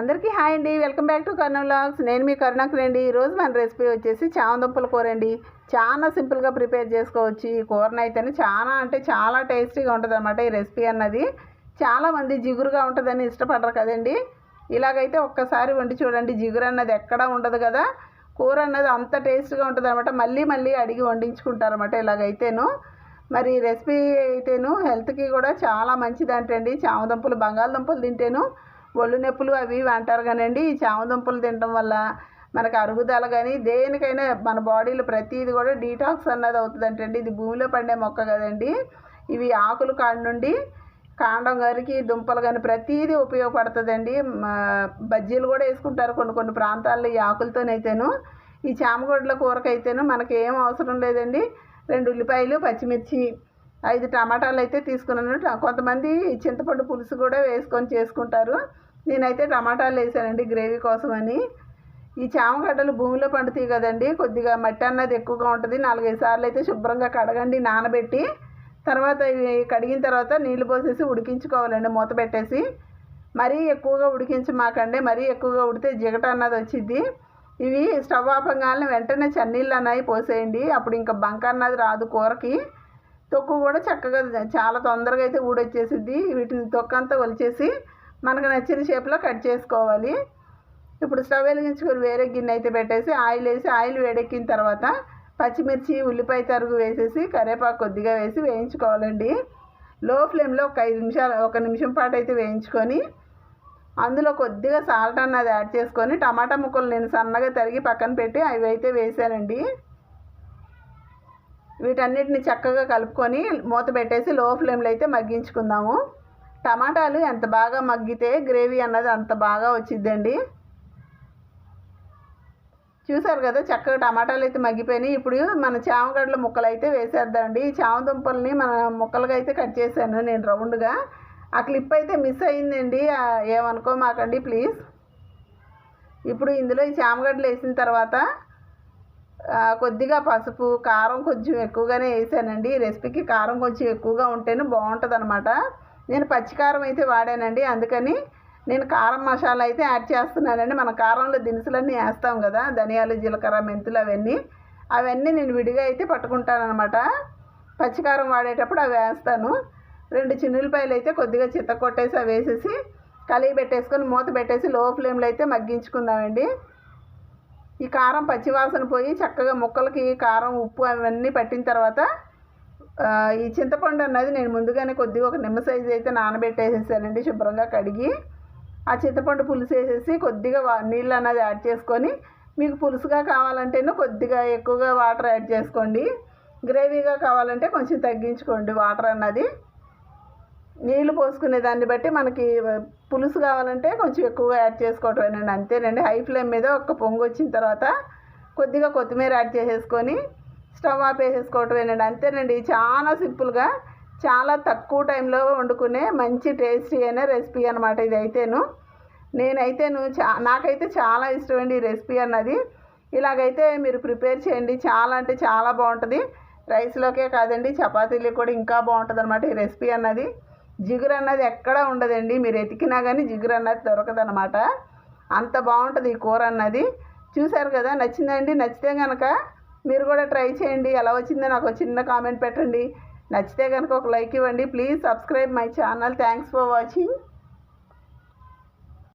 అందరికీ హాయ్ అండి. Welcome back to Karna vlogs. నేను మీ కరుణాకర్ రండి ఈరోజు మన రెసిపీ వచ్చేసి చామదుంపల కూర అండి. చాలా సింపుల్గా ప్రిపేర్ చేసుకోవచ్చు. ఈ కూరని అయితేనే చాలా అంటే చాలా టేస్టీగా ఉంటుందన్నమాట ఈ రెసిపీ అన్నది. చాలామంది జిగురుగా ఉంటుందని ఇష్టపడరు కదండి. ఇలాగైతే ఒక్కసారి వండి చూడండి. జిగురు అన్నది ఎక్కడా ఉండదు కదా. కూర అన్నది అంత టేస్ట్గా ఉంటుంది అనమాట మళ్ళీ మళ్ళీ అడిగి వండించుకుంటారన్నమాట ఇలాగైతేను. మరి ఈ రెసిపీ అయితేను హెల్త్కి కూడా చాలా మంచిది అంటండి చామదుంపలు బంగాళదుంపలు తింటేను. ఒళ్ళు నొప్పులు అవి ఇవి అంటారు కానండి. ఈ చామదుంపలు తినడం వల్ల మనకు అరుగుదల కానీ దేనికైనా మన బాడీలో ప్రతిది కూడా డీటాక్స్ అన్నది అవుతుందంటండి. ఇది భూమిలో పండే మొక్క కదండి. ఇవి ఆకులు కాడ నుండి కాండం గారికి దుంపలు కానీ ప్రతిదీ ఉపయోగపడుతుందండి. బజ్జీలు కూడా వేసుకుంటారు కొన్ని కొన్ని ప్రాంతాల్లో ఈ ఆకులతోనైతేను. ఈ చామగొడ్ల కూరకైతేను మనకి ఏం అవసరం లేదండి. రెండు ఉల్లిపాయలు పచ్చిమిర్చి ఐదు టమాటాలు అయితే తీసుకున్నాను. కొంతమంది చింతపండు పులుసు కూడా వేసుకొని చేసుకుంటారు. నేనైతే టమాటాలు వేసానండి గ్రేవీ కోసమని. ఈ చామగడ్డలు భూమిలో పండుతాయి కదండి కొద్దిగా మట్టి అన్నది ఎక్కువగా ఉంటుంది. నాలుగైదు సార్లు అయితే శుభ్రంగా కడగండి నానబెట్టి తర్వాత ఇవి కడిగిన తర్వాత నీళ్ళు పోసేసి ఉడికించుకోవాలండి మూత పెట్టేసి. మరీ ఎక్కువగా ఉడికించమాకండి మరీ ఎక్కువగా ఉడితే జిగట అన్నది వచ్చింది ఇవి స్టవ్ ఆపంగానే వెంటనే చన్నీళ్ళు అన్నవి పోసేయండి అప్పుడు ఇంకా బంక అన్నది రాదు కూరకి. తొక్కు కూడా చక్కగా చాలా తొందరగా అయితే ఊడొచ్చేసిద్ది. వీటిని తొక్కంతా ఒలిచేసి మనకు నచ్చిన షేప్లో కట్ చేసుకోవాలి. ఇప్పుడు స్టవ్ వెలిగించుకొని వేరే గిన్నె అయితే పెట్టేసి ఆయిల్ వేసి ఆయిల్ వేడెక్కిన తర్వాత పచ్చిమిర్చి ఉల్లిపాయ తరుగు వేసేసి కరేపాకు కొద్దిగా వేసి వేయించుకోవాలండి. లో ఫ్లేమ్లో ఒక ఐదు నిమిషాలు ఒక నిమిషం పాటు అయితే వేయించుకొని అందులో కొద్దిగా సాల్ట్ అన్నది యాడ్ చేసుకొని టమాటా ముక్కలు నేను సన్నగా తరిగి పక్కన పెట్టి అవి అయితే వేసానండి. వీటన్నిటిని చక్కగా కలుపుకొని మూత పెట్టేసి లో ఫ్లేమ్లో అయితే మగ్గించుకుందాము. టమాటాలు ఎంత బాగా మగ్గితే గ్రేవీ అన్నది అంత బాగా వచ్చిద్దండి. చూసారు కదా చక్కగా టమాటాలు అయితే మగ్గిపోయినాయి. ఇప్పుడు మన చామగడ్డల ముక్కలు అయితే వేసేద్దామండి ఈ చామ దుంపల్ని మన ముక్కలుగా అయితే కట్ చేశాను నేను రౌండ్గా. ఆ క్లిప్ అయితే మిస్ అయిందండి. ఆ, ఏమనుకో మాకండి ప్లీజ్. ఇప్పుడు ఇందులో ఈ చామగడ్డలు వేసిన తర్వాత కొద్దిగా పసుపు కారం కొంచెం ఎక్కువగానే వేసానండి. ఈ రెసిపీకి కారం కొంచెం ఎక్కువగా ఉంటేనే బాగుంటుంది అనమాట నేను పచ్చికారం అయితే వాడానండి. అందుకని నేను కారం మసాలా అయితే యాడ్ చేస్తున్నానండి. మన కారంలో దినుసులన్నీ వేస్తాం కదా ధనియాలు జీలకర్ర మెంతులు అవన్నీ. అవన్నీ నేను విడిగా అయితే పట్టుకుంటానమాట పచ్చికారం వాడేటప్పుడు అవి వేస్తాను. రెండు చిన్నులపాయలు అయితే కొద్దిగా చిత్త కొట్టేసి అవి వేసేసి కలిగి పెట్టేసుకొని మూత పెట్టేసి లో ఫ్లేమ్లో అయితే మగ్గించుకుందామండి. ఈ కారం పచ్చివాసన పోయి చక్కగా ముక్కలకి కారం ఉప్పు అవన్నీ పట్టిన తర్వాత ఈ చింతపండు అన్నది నేను ముందుగానే కొద్దిగా ఒక నిమ్మ సైజు అయితే నానబెట్టేసేసానండి శుభ్రంగా కడిగి. ఆ చింతపండు పులుసు వేసేసి కొద్దిగా వా- నీళ్ళు అన్నది యాడ్ చేసుకొని మీకు పులుసుగా కావాలంటేనే కొద్దిగా ఎక్కువగా వాటర్ యాడ్ చేసుకోండి. గ్రేవీగా కావాలంటే కొంచెం తగ్గించుకోండి వాటర్ అన్నది. నీళ్ళు పోసుకునే దాన్ని బట్టి మనకి పులుసు కావాలంటే కొంచెం ఎక్కువగా యాడ్ చేసుకోవటమేనండి అంతేనండి. హై ఫ్లేమ్ మీద ఒక పొంగు వచ్చిన తర్వాత కొద్దిగా కొత్తిమీర యాడ్ చేసేసుకొని స్టవ్ ఆపేసేసుకోవటమేనండి అంతేనండి. చాలా సింపుల్గా చాలా తక్కువ టైంలో వండుకునే మంచి టేస్టీ అయిన రెసిపీ అనమాట ఇది అయితేను. నేనైతేను చా నాకైతే చాలా ఇష్టం అండి ఈ రెసిపీ అన్నది. ఇలాగైతే మీరు ప్రిపేర్ చేయండి. చాలా అంటే చాలా బాగుంటుంది. రైస్లోకే కాదండి చపాతీలు కూడా ఇంకా బాగుంటుంది అనమాట ఈ రెసిపీ అన్నది. జిగురు అన్నది ఎక్కడా ఉండదండి. మీరు ఎతికినా కానీ జిగురు అన్నది దొరకదనమాట అంత బాగుంటుంది ఈ కూర అన్నది. చూశారు కదా నచ్చిందండి నచ్చితే కనుక మీరు కూడా ట్రై చేయండి. ఎలా వచ్చిందో నాకు ఒక చిన్న కామెంట్ పెట్టండి. నచ్చితే కనుక ఒక లైక్ ఇవ్వండి. Please subscribe my channel. Thanks for watching.